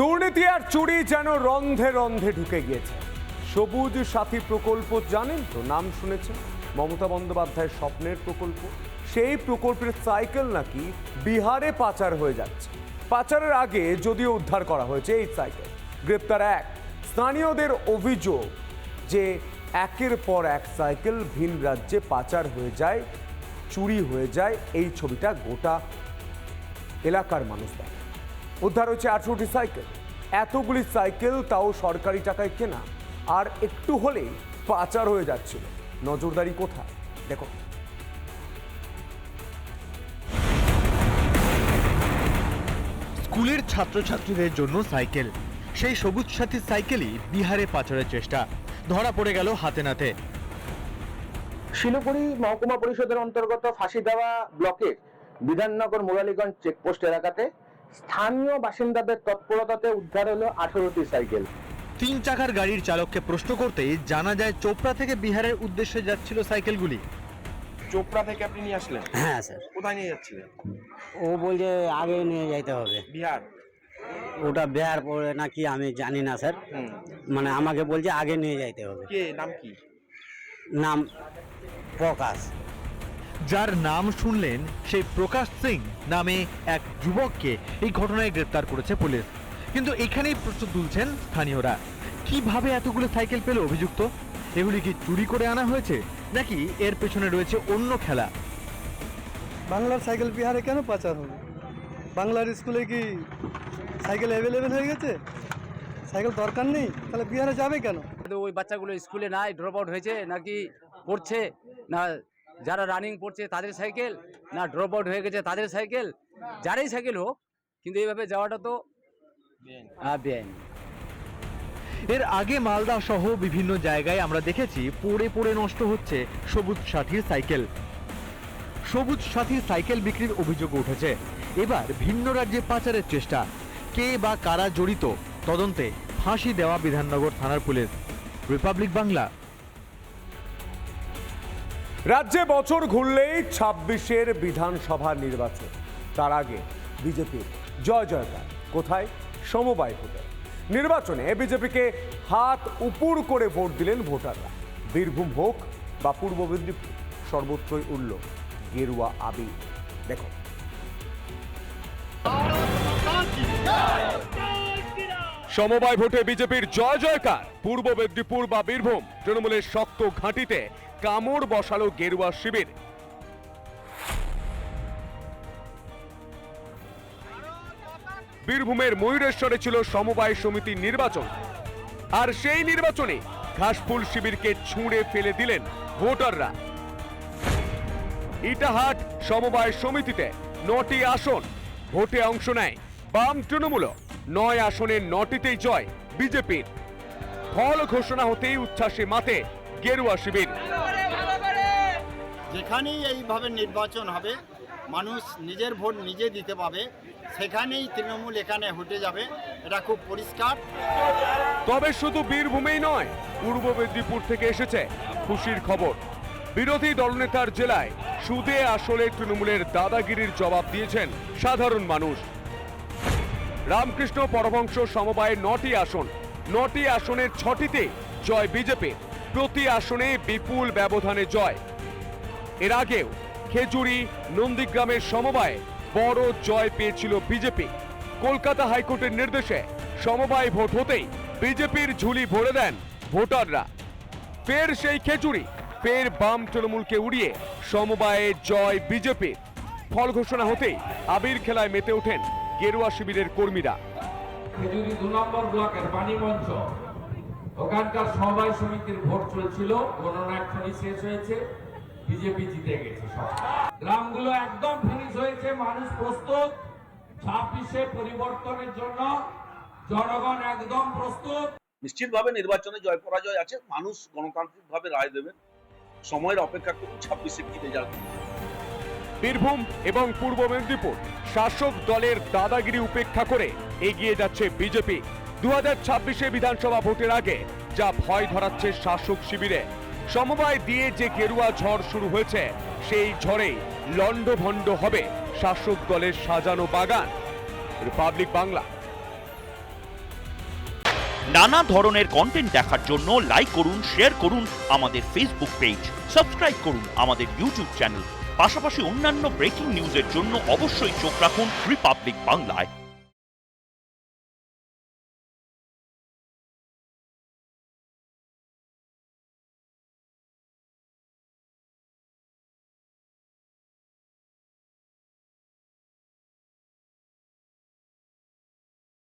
দুর্নীতি আর চুরি যেন রন্ধে রন্ধে ঢুকে গিয়েছে। সবুজ সাথী প্রকল্প জানেন তো? নাম শুনেছেন? মমতা বন্দ্যোপাধ্যায়ের স্বপ্নের প্রকল্প। সেই প্রকল্পের সাইকেল নাকি বিহারে পাচার হয়ে যাচ্ছে। পাচারের আগে যদিও উদ্ধার করা হয়েছে এই সাইকেল গ্রেপ্তার এক। স্থানীয়দের অভিযোগ যে একের পর এক সাইকেল ভিন রাজ্যে পাচার হয়ে যায়, চুরি হয়ে যায়। এই ছবিটা গোটা এলাকার মানুষ দেখে। উদ্ধার হয়েছে আঠারোটি সাইকেল। এতগুলি সাইকেল তাও সরকারি টাকায় কেনা। আর একটু হলেই পাচার হয়ে যাচ্ছিল। নজরদারি কোথায়? দেখো। স্কুলের ছাত্রছাত্রীদের জন্য সাইকেল। সেই সবুজ সাথী সাইকেলই বিহারে পাচারের চেষ্টা। ধরা পড়ে গেল হাতে নাতে। শিলিগুড়ি মহকুমা পরিষদের অন্তর্গত ফাঁসি দেওয়া ব্লকের বিধাননগর মুরালীগঞ্জ চেকপোস্ট এলাকাতে স্থানীয় বাসিন্দাদের তৎপরতাতে উদ্ধার হলো আঠারোটি সাইকেল। তিন চাকার গাড়ির চালককে প্রশ্ন করতেই জানা যায় চোপড়া থেকে বিহারের উদ্দেশ্যে যাচ্ছিল সাইকেলগুলি। চোপড়া থেকে আপনি নিয়ে আসলেন? হ্যাঁ স্যার। কোথায় নিয়ে যাচ্ছিলেন? ও বলছে আগে নিয়ে যাইতে হবে। বিহার? ওটা বেয়ার পড়ে নাকি আমি জানি না স্যার। মানে আমাকে বলছে আগে নিয়ে যাইতে হবে। কে? নাম কি? নাম প্রকাশ। যার নাম শুনলেন সেই প্রকাশ সিং নামে এক যুবককে এই ঘটনায় গ্রেপ্তার করেছে পুলিশ। কিন্তু এখানেই প্রশ্ন তুলছেন স্থানীয়রা। কীভাবে এতগুলো সাইকেল পেল অভিযুক্ত? এগুলি কি চুরি করে আনা হয়েছে? নাকি এর পেছনে রয়েছে অন্য খেলা? বাংলার সাইকেল বিহারে কেন পাচার হবে বাংলার স্কুলে কি সাইকেল অ্যাভেলেবেল হয়ে গেছে? সাইকেল দরকার নেই? তাহলে বিহারে যাবে কেন? ওই বাচ্চাগুলো স্কুলে নাই ড্রপ আউট হয়েছে নাকি পড়ছে না যারা রানিং পড়ছে তাদের সাইকেল না ড্রপ আউট হয়ে গেছে তাদের সাইকেল যারাই সাইকেল হোক কিন্তু এইভাবে যাওয়াটা তো হ্যাঁ বেআইনি। এর আগে মালদা সহ বিভিন্ন জায়গায় আমরা দেখেছি পড়ে পড়ে নষ্ট হচ্ছে সবুজ সাথীর সাইকেল সবুজ সাথীর সাইকেল বিক্রির অভিযোগ উঠেছে। এবার ভিন্ন রাজ্যে পাচারের চেষ্টা। কে বা কারা জড়িত? তদন্তে ফাঁসি দেওয়া বিধাননগর থানার পুলিশ। রিপাবলিক বাংলা রাজ্যে বছর ঘুরলেই ছাব্বিশের বিধানসভা নির্বাচন। তার আগে বিজেপির জয় জয়কার। কোথায়? সমবায় ভোটে নির্বাচনে বিজেপিকে হাত উপুর করে ভোট দিলেন ভোটাররা। বীরভূম হোক বা পূর্ব মেদিনীপুর, সর্বত্রই উঠল গেরুয়া আবির। দেখো। সমবায় ভোটে বিজেপির জয় জয়কার। পূর্ব মেদিনীপুর বা বীরভূম, তৃণমূলের শক্ত ঘাঁটিতে কামড় বসালো গেরুয়া শিবির। বীরভূমের ময়ূরেশ্বরে ছিল সমবায় সমিতির নির্বাচন। আর সেই নির্বাচনে ঘাসফুল শিবিরকে ছুঁড়ে ফেলে দিলেন ভোটাররা। ইটাহাট সমবায় সমিতিতে নটি আসন, ভোটে অংশ নেয় বাম তৃণমূল। নয় আসনের নটিতেই জয় বিজেপির। ফল ঘোষণা হতেই উচ্ছ্বাসে মাতে গেরুয়া শিবির। যেখানেই এইভাবে নির্বাচন হবে, মানুষ নিজের ভোট নিজে দিতে পাবে, সেখানেই তৃণমূল এখানে হটে যাবে। এটা খুব পরিষ্কার। তবে শুধু বীরভূমেই নয়, পূর্ব মেদিনীপুর থেকে এসেছে খুশির খবর। বিরোধী দলনেতার জেলায় সুদে আসলে তৃণমূলের দাদাগিরির জবাব দিয়েছেন সাধারণ মানুষ। রামকৃষ্ণ পরমহংস সমবায়ের নটি আসন, নটি আসনের ছটিতে জয় বিজেপির। প্রতি আসনে বিপুল ব্যবধানে জয়। এর আগেও খেজুরি, নন্দীগ্রামের সমবায়ে বড় জয় পেয়েছিল বিজেপি। কলকাতা হাইকোর্টের নির্দেশে সমবায় ভোট হতেই বিজেপির ঝুলি ভরে দেন ভোটাররা। ফের সেই খেজুরি, ফের বাম তৃণমূলকে উড়িয়ে সমবায়ে জয় বিজেপির। ফল ঘোষণা হতেই আবির খেলায় মেতে ওঠেন গেরুয়া শিবিরের কর্মীরা। খেজুরি দু নম্বর ব্লকের বাণী মঞ্চ ওখানকার সমবায় সমিতির ভোট চলছিল গণনা এক্ষুনি শেষ হয়েছে। বিজেপি জিতে গেছে সব। গ্রামগুলো একদম ফিনিশ হয়েছে মানুষ প্রস্তুত। ছাব্বিশে পরিবর্তনের জন্য জনগণ একদম প্রস্তুত। নিশ্চিতভাবে নির্বাচনে জয় পরাজয় আছে মানুষ গণতান্ত্রিকভাবে রায় দেবেন। সময়ের অপেক্ষা করুন ছাব্বিশে কি রেজাল্ট বীরভূম এবং পূর্ব মেদিনীপুর শাসক দলের দাদাগিরি উপেক্ষা করে এগিয়ে যাচ্ছে বিজেপি। দু হাজার ছাব্বিশে বিধানসভা ভোটের আগে যা ভয় ধরাচ্ছে শাসক শিবিরে সমবায় দিয়ে যে গেরুয়া ঝড় শুরু হয়েছে, সেই ঝড়েই লণ্ডভণ্ড হবে শাসক দলের সাজানো বাগান। রিপাবলিক বাংলা। নানা ধরনের কন্টেন্ট দেখার জন্য লাইক করুন শেয়ার করুন আমাদের ফেসবুক পেজ সাবস্ক্রাইব করুন আমাদের ইউটিউব চ্যানেল পাশাপাশি অন্যান্য ব্রেকিং নিউজের জন্য অবশ্যই চোখ রাখুন রিপাবলিক বাংলায়